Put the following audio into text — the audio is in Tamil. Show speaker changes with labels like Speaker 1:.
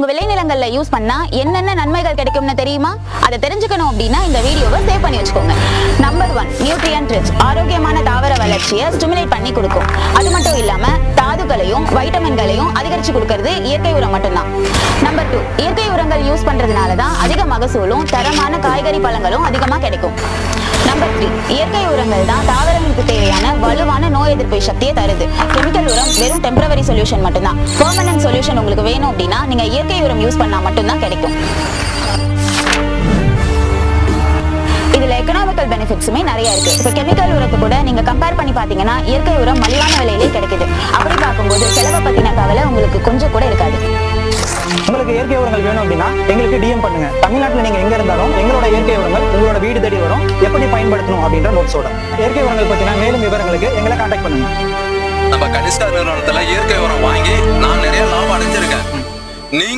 Speaker 1: உங்க விளைநிலங்கள்ல யூஸ் பண்ணா என்னென்ன நன்மைகள் கிடைக்கும்னு தெரியுமா? அதை தெரிஞ்சுக்கணும் அப்படின்னா இந்த வீடியோவை சேவ் பண்ணி வச்சுக்கோங்க. நம்பர் ஒன் நியூட்ரியன்ட் ரிச் ஆரோக்கியமான தாவர வளர்ச்சியை ஸ்டிமுலேட் பண்ணி கொடுக்கும். அது மட்டும் இல்லாம தாதுக்களையும் வைட்டமின்களையும் அதிகரிச்சு கொடுக்கறது இயற்கை உரம் மட்டும்தான். நம்பர் டூ இயற்கை உரங்கள் யூஸ் பண்றதுனால தான் அதிக மகசூலும் தரமான காய்கறி பழங்களும் அதிகமா கிடைக்கும். நம்பர் த்ரீ இயற்கை உரங்கள் தான் உடலுக்கு தேவையான வலுவான நோய் எதிர்ப்பு சக்தியை தருது. கெமிக்கல் உரம் வெறும் டெம்பரவரி சொல்யூஷன் மட்டும்தான். பெர்மனன்ட் சொல்யூஷன் உங்களுக்கு வேணும் அப்படின்னா நீங்க இயற்கை உரம் யூஸ் பண்ணா மட்டும்தான் கிடைக்கும். இதுல எக்கனாமிக்கல் பெனிஃபிட்ஸுமே நிறைய இருக்கு. இப்போ கெமிக்கல் உரத்தை கூட நீங்க கம்பேர் பண்ணி பாத்தீங்கன்னா இயற்கை உரம் மலிவான விலையிலே கிடைக்குது. அப்படி பார்க்கும்போது செலவை பத்தின கவலை உங்களுக்கு கொஞ்சம் கூட இருக்காது.
Speaker 2: உங்களுக்கு இயற்கை உரங்கள் வேணும் அப்படின்னா எங்களுக்கு டிஎம் பண்ணுங்க. தமிழ்நாட்டில் நீங்க எங்க இருந்தாலும் எங்களோட இயற்கை உரங்கள் உங்களோட வீடு தேடி வரும். எப்படி பயன்படுத்தணும் அப்படின்ற நோட்ஸோட இயற்கை உரங்கள் பத்தின மேலும் விவரங்களுக்கு எங்களை கான்டாக்ட் பண்ணுங்க.
Speaker 3: நம்ம கனிஷ்கா நிறுவனத்துல இயற்கை உரம் வாங்கி